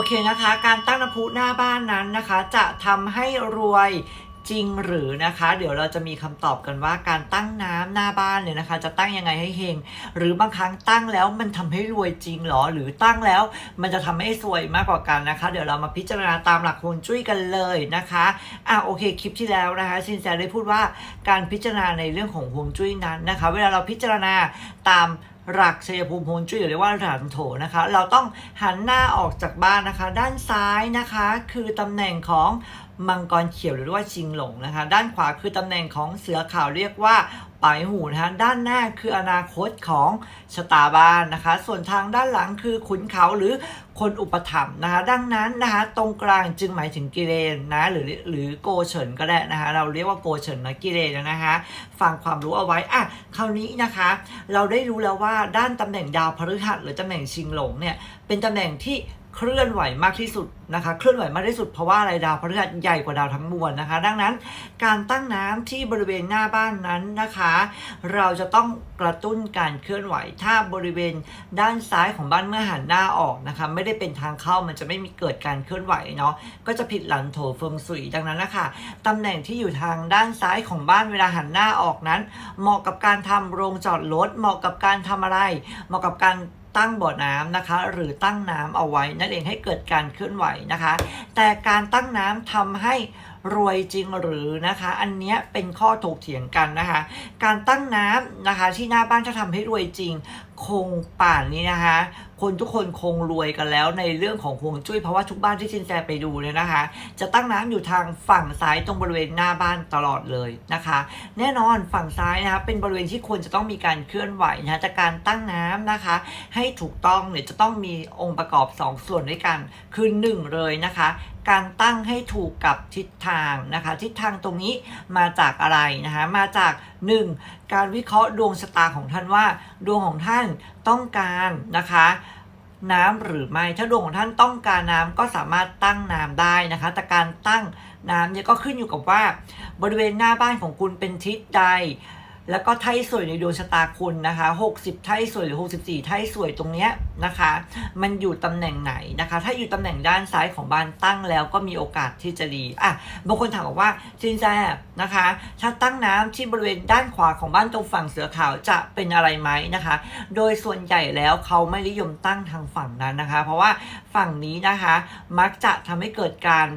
อเคนะคะ การตั้งน้ำพุหน้าบ้านนั้นนะคะ จะทำให้รวยจริงหรือนะคะ เดี๋ยวเราจะมีคำตอบกันว่าการตั้งน้ำหน้าบ้านเนี่ยนะคะ จะตั้งยังไงให้เฮงหรือบางครั้งตั้งแล้วมันทำให้รวยจริงหรอ หรือตั้งแล้วมันจะทำให้สวยมากกว่ากันนะคะ เดี๋ยวเรามาพิจารณาตามหลักฮวงจุ้ยกันเลยนะคะอะโอเคคลิปที่แล้วนะคะสินแสได้พูดว่าการพิจารณาในเรื่องของฮวงจุ้ยนั้นนะคะ เวลาเราพิจารณาตาม หลักชัยภูมิฮวงจุ้ยหรือเรียกว่าหลันโถนะคะ เราต้องหันหน้าออกจากบ้านนะคะ ด้านซ้ายนะคะ คือตำแหน่งของ มังกรเขียวหรือว่าชิงหลงนะคะ ด้านขวาคือตำแหน่งของเสือขาวเรียกว่าปลายหูนะคะด้านหน้าคืออนาคตของชะตาบ้านนะคะ ส่วนทางด้านหลังคือขุนเขาหรือคนอุปถัมภ์นะคะ ดังนั้นนะคะตรงกลางจึงหมายถึงกิเลนนะหรือหรือโกเฉินก็ได้นะคะ เราเรียกว่าโกเฉินนะกิเลนนะคะฟังความรู้เอาไว้อะคราวนี้นะคะ เราได้รู้แล้วว่าด้านตำแหน่งดาวพฤหัสหรือตำแหน่งชิงหลงเนี่ยเป็นตำแหน่งที่ เคลื่อนไหวมากที่สุดนะคะ เคลื่อนไหวมากที่สุดเพราะว่าอะไรดาวพฤหัสใหญ่กว่าดาวทั้งมวลนะคะ ดังนั้นการตั้งน้ำที่บริเวณหน้าบ้านนั้นนะคะ เราจะต้องกระตุ้นการเคลื่อนไหว ถ้าบริเวณด้านซ้ายของบ้านเมื่อหันหน้าออกนะคะ ไม่ได้เป็นทางเข้ามันจะไม่มีเกิดการเคลื่อนไหวเนาะก็จะผิดหลันโถเฟิงสุยดังนั้นนะคะตำแหน่งที่อยู่ทางด้านซ้ายของบ้านเวลาหันหน้าออกนั้น เหมาะกับการทำโรงจอดรถเหมาะกับการทำอะไร เหมาะกับการ ตั้งบ่อน้ำนะคะ หรือตั้งน้ำเอาไว้นั่นเองให้เกิดการเคลื่อนไหวนะคะ แต่การตั้งน้ำทำให้ รวยจริงหรือนะคะ อันเนี้ยเป็นข้อถกเถียงกันนะคะ การตั้งน้ำนะคะ ที่หน้าบ้านจะทำให้รวยจริง คงป่านนี้นะคะ คนทุกคนคงรวยกันแล้วในเรื่องของฮวงจุ้ยเพราะว่าทุกบ้านที่ชินแจไปดูเนี่ยนะคะ จะตั้งน้ำอยู่ทางฝั่งซ้ายตรงบริเวณหน้าบ้านตลอดเลยนะคะ แน่นอนฝั่งซ้ายนะคะเป็นบริเวณที่ควรจะต้องมีการเคลื่อนไหวนะคะจากการตั้งน้ำนะคะ ให้ถูกต้องเนี่ยจะต้องมีองค์ประกอบ 2 ส่วนด้วยกันคือ1เลยนะคะ การตั้งให้ถูกกับทิศทางนะคะ ทิศทางตรงนี้มาจากอะไรนะคะมาจาก 1. การวิเคราะห์ดวงชะตาของท่านว่า ดวงของท่านต้องการนะคะน้ำหรือไม่ถ้าดวงของท่านต้องการน้ำก็สามารถตั้งน้ำได้นะคะ แต่การตั้งน้ำเนี่ยก็ขึ้นอยู่กับว่า บริเวณหน้าบ้านของคุณเป็นทิศใด แล้วก็ไทยสวยในดวงชะตาคุณนะคะ 60 ไทยสวยหรือ 64 ไทยสวยตรงเนี้ยนะคะ มันอยู่ตำแหน่งไหนนะคะ ถ้าอยู่ตำแหน่งด้านซ้ายของบ้านตั้งแล้วก็มีโอกาสที่จะดีอะบางคนถามบอกว่าซินแซนะคะ ถ้าตั้งน้ำที่บริเวณด้านขวาของบ้านตรงฝั่งเสือขาวจะเป็นอะไรไหมนะคะ โดยส่วนใหญ่แล้วเขาไม่นิยมตั้งทางฝั่งนั้นนะคะ เพราะว่าฝั่งนี้นะคะ มักจะทำให้เกิดการ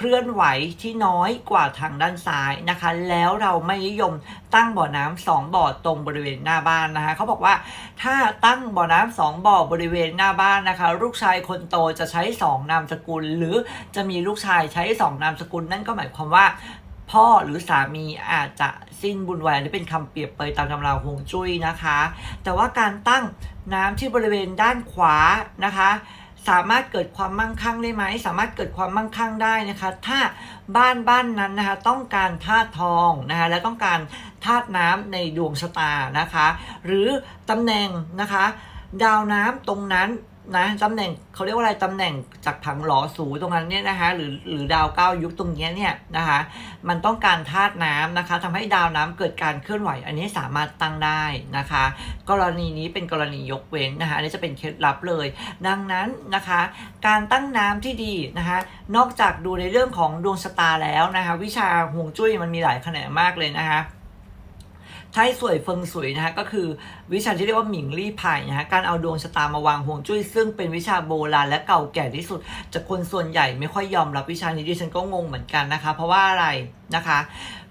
เคลื่อนไหวที่น้อยกว่าทางด้านซ้ายนะคะ แล้วเราไม่นิยมตั้งบ่อน้ำสองบ่อตรงบริเวณหน้าบ้านนะคะเขาบอกว่าถ้าตั้งบ่อน้ำสองบ่อบริเวณหน้าบ้านนะคะ ลูกชายคนโตจะใช้สองนามสกุล หรือจะมีลูกชายใช้สองนามสกุล นั่นก็หมายความว่าพ่อหรือสามีอาจจะสิ้นบุญวัยนี้เป็นคำเปรียบเปยตามตำราฮวงจุ้ยนะคะ แต่ว่าการตั้งน้ำที่บริเวณด้านขวานะคะ สามารถเกิดความมั่งคั่งได้ไหม สามารถเกิดความมั่งคั่งได้นะคะ ถ้าบ้านบ้านนั้นนะคะ ต้องการธาตุทองนะคะและต้องการธาตุน้ำในดวงชะตานะคะ หรือตำแหน่งนะคะ ดาวน้ำตรงนั้น นะตำแหน่งเขาเรียกว่าอะไรตำแหน่งจากผังหลอสูตรงนั้นเนี่ยนะคะหรือหรือดาวเก้ายุคตรงเนี้ยเนี่ยนะคะมันต้องการธาตุน้ำนะคะทำให้ดาวน้ำเกิดการเคลื่อนไหว อันนี้สามารถตั้งได้นะคะ กรณีนี้เป็นกรณียกเว้นนะคะอันนี้จะเป็นเคล็ดลับเลย ดังนั้นนะคะ การตั้งน้ำที่ดีนะคะนอกจากดูในเรื่องของดวงชะตาแล้วนะคะ วิชาฮวงจุ้ยมันมีหลายแขนงมากเลยนะคะ ใช้สวยเฟิงสวยนะฮะก็คือวิชาที่เรียกว่าหมิงลี่ไผ่นะฮะการเอาดวงชะตามาวางห่วงจุ้ยซึ่งเป็นวิชาโบราณและเก่าแก่ที่สุดจากคนส่วนใหญ่ไม่ค่อยยอมรับวิชานี้ดิฉันก็งงเหมือนกันนะคะ เพราะว่าอะไรนะคะ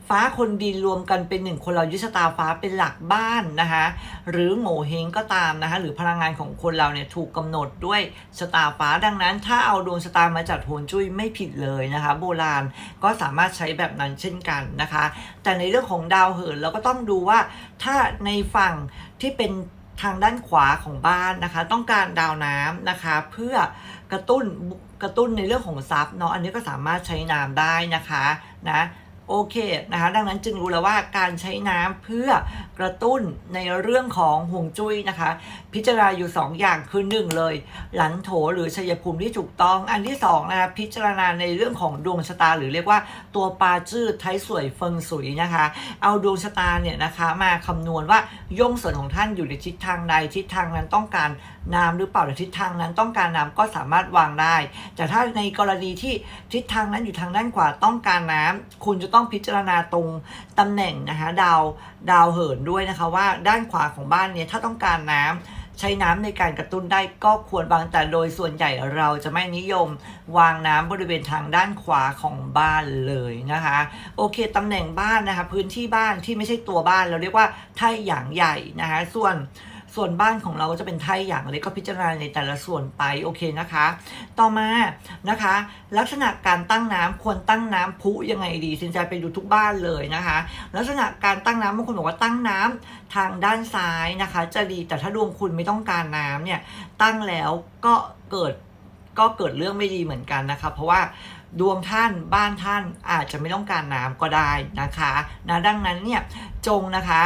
ฟ้าคนดินรวมกันเป็นหนึ่งคนเรายึดชะตาฟ้าเป็นหลักบ้านนะคะหรือโง่เฮงก็ตามนะคะหรือพลังงานของคนเราเนี่ยถูกกำหนดด้วยชะตาฟ้าดังนั้น ถ้าเอาดวงชะตามาจัดโหนจุ้ยไม่ผิดเลยนะคะ โบราณก็สามารถใช้แบบนั้นเช่นกันนะคะ แต่ในเรื่องของดาวเหินเราก็ต้องดูว่าถ้าในฝั่งที่เป็นทางด้านขวาของบ้านนะคะ ต้องการดาวน้ำนะคะ เพื่อกระตุ้นกระตุ้นในเรื่องของทรัพย์เนาะอันนี้ก็สามารถใช้น้ำได้นะคะนะ โอเคนะคะดังนั้นจึงรู้แล้วว่าการใช้น้ำเพื่อกระตุ้นในเรื่องของห่วงจุ้ยนะคะ พิจารณาอยู่ 2 อย่างคือหนึ่งเลย หลันโถหรือชัยภูมิที่ถูกต้อง อันที่2นะคะพิจารณาในเรื่องของดวงชะตา หรือเรียกว่าตัวปาจื้อไทยสวยเฟิงสุยนะคะ เอาดวงชะตาเนี่ยนะคะมาคำนวณว่าย่งส่วนของท่านอยู่ในทิศทางใดทิศทางนั้นต้องการน้ำหรือเปล่าหรือทิศทางนั้นต้องการน้ำก็สามารถวางได้ แต่ถ้าในกรณีที่ทิศทางนั้นอยู่ทางด้านขวาต้องการน้ำคุณจะต้ององพิจารณาตรงตำแหน่งนะคะดาวดาวเหินด้วยนะคะว่าด้านขวาของบ้านเนี่ยถ้าต้องการน้ำใช้น้ำในการกระตุ้นได้ก็ควรวางแต่โดยส่วนใหญ่เราจะไม่นิยม วางน้ำบริเวณทางด้านขวาของบ้านเลยนะคะ โอเคตำแหน่งบ้านนะคะพื้นที่บ้านที่ไม่ใช่ตัวบ้านเราเรียกว่าไท่หยางใหญ่นะคะส่วน ส่วนบ้านของเราก็จะเป็นไท่หยางเล็กก็พิจารณาในแต่ละส่วนไปโอเคนะคะ ต่อมานะคะ ลักษณะการตั้งน้ำควรตั้งน้ำพุยังไงดีสินใจไปดูทุกบ้านเลยนะคะ ลักษณะการตั้งน้ำบางคนบอกว่าตั้งน้ำทางด้านซ้ายนะคะ จะดีแต่ถ้าดวงคุณไม่ต้องการน้ำเนี่ยตั้งแล้วก็เกิดก็เกิดเรื่องไม่ดีเหมือนกันนะคะเพราะว่าดวงท่านบ้านท่านอาจจะไม่ต้องการน้ำก็ได้นะคะนะดังนั้นเนี่ยจงนะคะ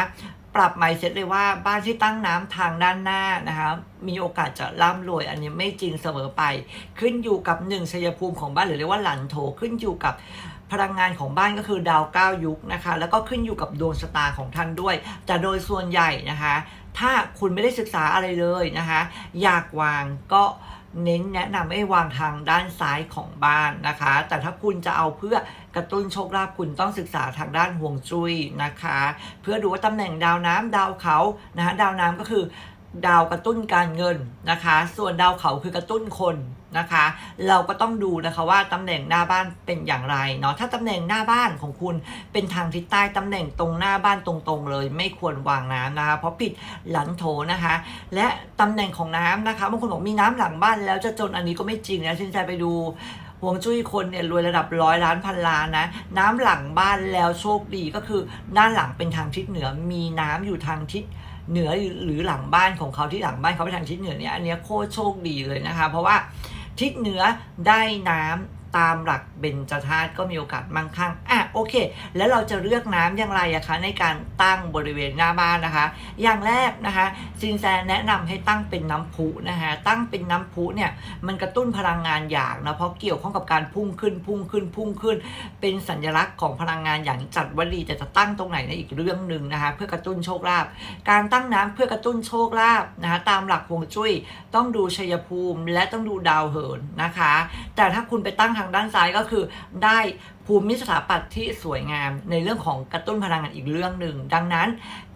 ปรับ mindset เลยว่าบ้านที่ตั้งน้ำทางด้านหน้านะคะมีโอกาสจะร่ำรวยอันนี้ไม่จริงเสมอไป ขึ้นอยู่กับหนึ่งชัยภูมิของบ้านหรือเรียกว่าหลันโถขึ้นอยู่กับพลังงานของบ้านก็คือดาวเก้ายุคนะคะ แล้วก็ขึ้นอยู่กับดวงชะตาของท่านด้วย แต่โดยส่วนใหญ่นะคะ ถ้าคุณไม่ได้ศึกษาอะไรเลยนะคะ อยากวางก็ เน้นแนะนำให้วางทางด้านซ้ายของบ้านนะคะ แต่ถ้าคุณจะเอาเพื่อกระตุ้นโชคลาภคุณต้องศึกษาทางด้านห่วงจุ้ยนะคะ เพื่อดูว่าตำแหน่งดาวน้ำดาวเขานะฮะดาวน้ำก็คือ ดาวกระตุ้นการเงินนะคะ ส่วนดาวเขาคือกระตุ้นคนนะคะ เราก็ต้องดูนะคะว่าตำแหน่งหน้าบ้านเป็นอย่างไรเนาะถ้าตำแหน่งหน้าบ้านของคุณเป็นทางทิศใต้ตำแหน่งตรงหน้าบ้านตรงๆเลย ไม่ควรวางน้ำนะคะ เพราะผิดหลังโถนะคะ และตำแหน่งของน้ำนะคะบางคนบอกมีน้ำหลังบ้านแล้วจะจนอันนี้ก็ไม่จริงนะชินใจไปดูห่วงจุ้ยคนเนี่ยรวยระดับร้อยล้านพันล้านนะ น้ำหลังบ้านแล้วโชคดีก็คือด้านหลังเป็นทางทิศเหนือมีน้ำอยู่ทางทิศ เหนือหรือหลังบ้านของเขาที่หลังบ้านเขาไปทางทิศเหนือเนี่ยอันเนี้ยโคตรโชคดีเลยนะคะ เพราะว่าทิศเหนือได้น้ำ ตามหลักเบญจธาตุก็มีโอกาสมั่งคั่งอะโอเค แล้วเราจะเลือกน้ำอย่างไรอะคะในการตั้งบริเวณหน้าบ้านนะคะ อย่างแรกนะคะซินแซแนะนำให้ตั้งเป็นน้ำพุนะคะตั้งเป็นน้ำพุเนี่ยมันกระตุ้นพลังงานอย่างนะเพราะเกี่ยวข้องกับการพุ่งขึ้นพุ่งขึ้นพุ่งขึ้น เป็นสัญลักษณ์ของพลังงานอย่างจัดว่าดีแต่จะตั้งตรงไหนในอีกเรื่องหนึ่งนะคะเพื่อกระตุ้นโชคลาภการตั้งน้ำเพื่อกระตุ้นโชคลาภนะคะตามหลักฮวงจุ้ยต้องดูชัยภูมิ และต้องดูดาวเหินนะคะ แต่ถ้าคุณไปตั้งางด้านซ้ายก็คือได้ภูมิสถาปัตย์ที่สวยงามในเรื่องของกระตุ้นพลังงานอีกเรื่องหนึ่ง ดังนั้น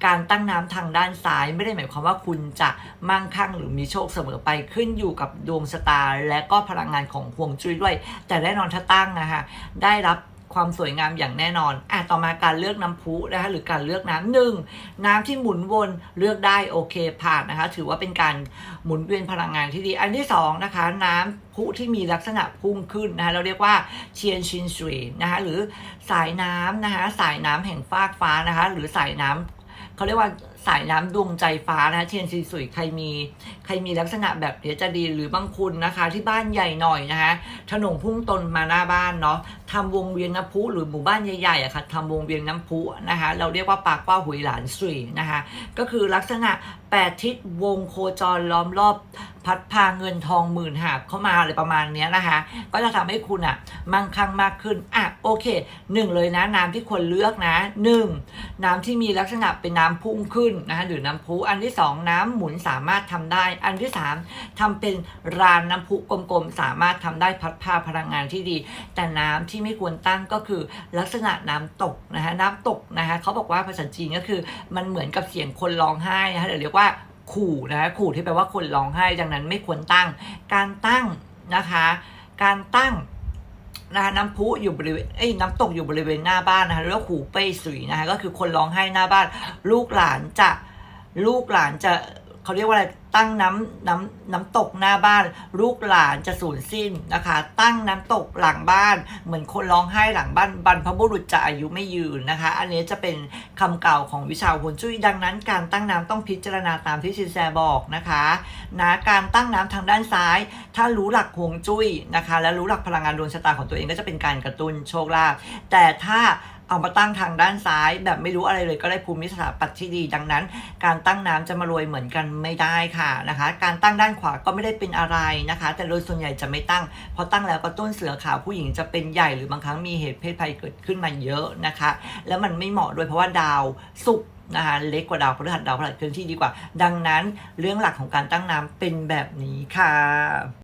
การตั้งน้ำทางด้านซ้ายไม่ได้หมายความว่าคุณจะมั่งคั่งหรือมีโชคเสมอไปขึ้นอยู่กับดวงชะตาและก็พลังงานของห่วงจุ้ยด้วย แต่แน่นอนถ้าตั้งนะคะได้รับ ความสวยงามอย่างแน่นอนอะต่อมาการเลือกน้ำพุนะคะหรือการเลือกน้ำหนึ่งน้ำที่หมุนวนเลือกได้โอเคผ่านนะคะ ถือว่าเป็นการหมุนเวียนพลังงานที่ดี อันที่สองนะคะ น้ำพุที่มีลักษณะพุ่งขึ้นนะคะเราเรียกว่าเชียนชินสุยนะคะหรือสายน้ำนะคะสายน้ำแห่งฟากฟ้านะคะ หรือสายน้ำ เขาเรียกว่าสายน้ำดวงใจฟ้านะเทียนซีสุยใครมีใครมีลักษณะแบบนี้จะดีหรือบางคุณนะคะ ที่บ้านใหญ่หน่อยนะคะถนนพุ่งตนมาหน้าบ้านเนาะทำวงเวียนน้ำพุหรือหมู่บ้านใหญ่ๆอะค่ะทำวงเวียนน้ำพุนะคะ เราเรียกว่าปากเป้าหุยหลานสุยนะคะ ก็คือลักษณะแปดทิศวงโคจรล้อมรอบพัดพาเงินทองหมื่นหาบเข้ามาอะไรประมาณนี้นะคะ ก็จะทำให้คุณอะมั่งคั่งมากขึ้นอะโอเคหนึ่งเลยนะน้ำที่ควรเลือกนะหนึ่งน้ำที่มีลักษณะเป็นน้ำพุ่งขึ้นนะคะหรือน้ำพุอันที่สองน้ำหมุนสามารถทำได้ อันที่สามทำเป็นรานน้ำพุกลมๆสามารถทำได้พัดพาพลังงานที่ดี แต่น้ำที่ไม่ควรตั้งก็คือลักษณะน้ำตกนะคะน้ำตกนะคะเขาบอกว่าภาษาจีนก็คือมันเหมือนกับเสียงคนร้องไห้นะคะเดี๋ยวเรียกว่าขู่นะคะขู่ที่แปลว่าคนร้องไห้ดังนั้นไม่ควรตั้ง การตั้งนะคะ การตั้ง นะคะน้ำพุอยู่บริเวณเอ้ยน้ำตกอยู่บริเวณหน้าบ้านนะคะเรียกว่าขู่เป้ยสุยนะคะก็คือคนร้องไห้หน้าบ้าน ลูกหลานจะลูกหลานจะ เขาเรียกว่าอะไรตั้งน้ำน้ำน้ำตกหน้าบ้าน ลูกหลานจะสูญสิ้นนะคะ ตั้งน้ำตกหลังบ้าน เหมือนคนร้องไห้หลังบ้านบรรพบุรุษจะอายุไม่ยืนนะคะ อันนี้จะเป็นคำเก่าของวิชาฮวงจุ้ยดังนั้น การตั้งน้ำต้องพิจารณาตามที่ชินแซบอกนะคะนะการตั้งน้ำทางด้านซ้าย ถ้ารู้หลักฮวงจุ้ยนะคะ และรู้หลักพลังงานดวงชะตาของตัวเองก็จะเป็นการกระตุ้นโชคลาภแต่ถ้า เอามาตั้งทางด้านซ้าย แบบไม่รู้อะไรเลยก็ได้ภูมิสถาปัตย์ที่ดี ดังนั้น การตั้งน้ำจะมารวยเหมือนกันไม่ได้ค่ะนะคะ การตั้งด้านขวาก็ไม่ได้เป็นอะไรนะคะ แต่โดยส่วนใหญ่จะไม่ตั้งเพราะตั้งแล้วก็ต้นเสือขาวผู้หญิงจะเป็นใหญ่หรือบางครั้งมีเหตุเพศภัยเกิดขึ้นมาเยอะนะคะ แล้วมันไม่เหมาะด้วยเพราะว่าดาวศุกนะคะเล็กกว่าดาวพฤหัสดาวพฤหัสเคลื่อนที่ดีกว่า ดังนั้นเรื่องหลักของการตั้งน้ำเป็นแบบนี้ค่ะ